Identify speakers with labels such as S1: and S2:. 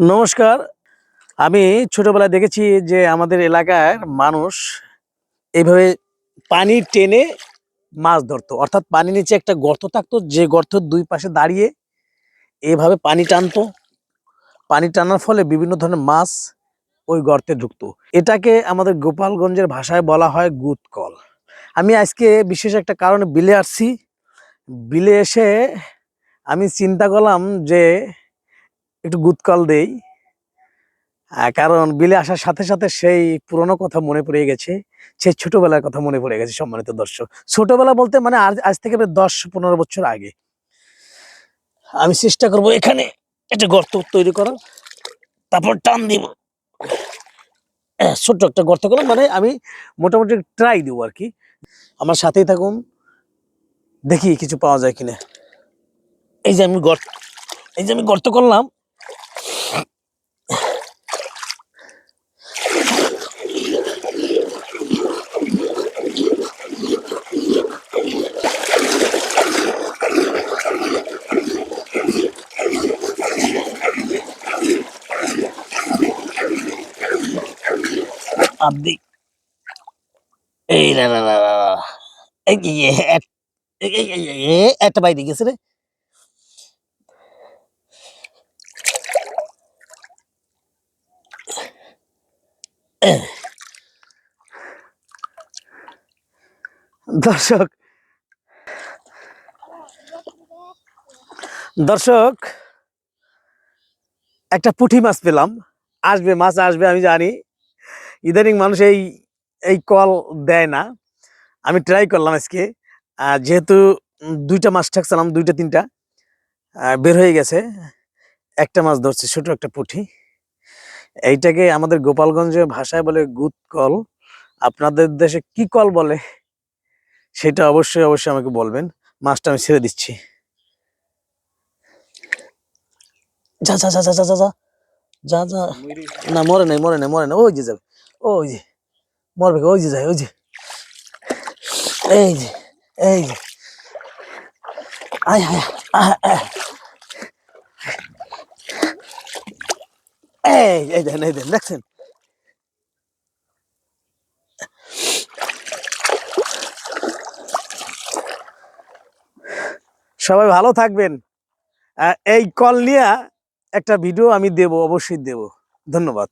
S1: নমস্কার। আমি ছোটবেলায় দেখেছি যে আমাদের এলাকার মানুষ এইভাবে পানি টেনে মাছ ধরতো। অর্থাৎ পানির নিচে একটা গর্ত থাকতো, যে গর্তের দুই পাশে দাঁড়িয়ে এভাবে পানি টানতো। পানি টানার ফলে বিভিন্ন ধরনের মাছ ওই গর্তে ঢুকতো। এটাকে আমাদের গোপালগঞ্জের ভাষায় বলা হয় গুতকল। আমি আজকে বিশেষ একটা কারণে বিলে আসছি। বিলে এসে আমি চিন্তা করলাম যে একটু গুতকল দেই। কারণ বিলে আসার সাথে সাথে সেই পুরনো কথা মনে পড়ে গেছে, সেই ছোটবেলার কথা মনে পড়ে গেছে সম্মানিত দর্শক। ছোটবেলা বলতে মানে আজ থেকে প্রায় দশ পনেরো বছর আগে। আমি চেষ্টা করব এখানে একটা গর্ত তৈরি করার। তারপর টান দিব। ছোট্ট একটা গর্ত করলাম মানে আমি মোটামুটি ট্রাই দিব আর কি। আমার সাথেই থাকুন। দেখি কিছু পাওয়া যায় কিনা। এই যে আমি গর্ত, এই যে আমি গর্ত করলাম আপনি এই না না না একটা বাইরে গেছে রে। দর্শক দর্শক, একটা পুঁটি মাছ পেলাম। আসবে, মাছ আসবে, আমি জানি। ইদানিং মানুষ এই এই কল দেয় না। আমি ট্রাই করলাম আজকে। যেহেতু দুইটা মাছ ঠাকছিলাম দুইটা, তিনটা বের হয়ে গেছে। একটা মাছ ধরছে, ছোট একটা পুঁটি। এইটাকে আমাদের গোপালগঞ্জের ভাষায় বলে গুদ কল। আপনাদের দেশে কি কল বলে, সেটা অবশ্যই অবশ্যই আমাকে বলবেন। মাছটা আমি ছেড়ে দিচ্ছি। যা যা যা যা যা যা যা যা। না, মরে নাই মরে নাই মরে নাই। ওই যে যাবে ওই যে, মরবে ওই যে যায় ওই যে। এই যে এই যে। আয় আয়। এই এই দেন এই দেন, দেখছেন? সবাই ভালো থাকবেন। এই কল নিয়ে একটা ভিডিও আমি দেব, অবশ্যই দেব। ধন্যবাদ।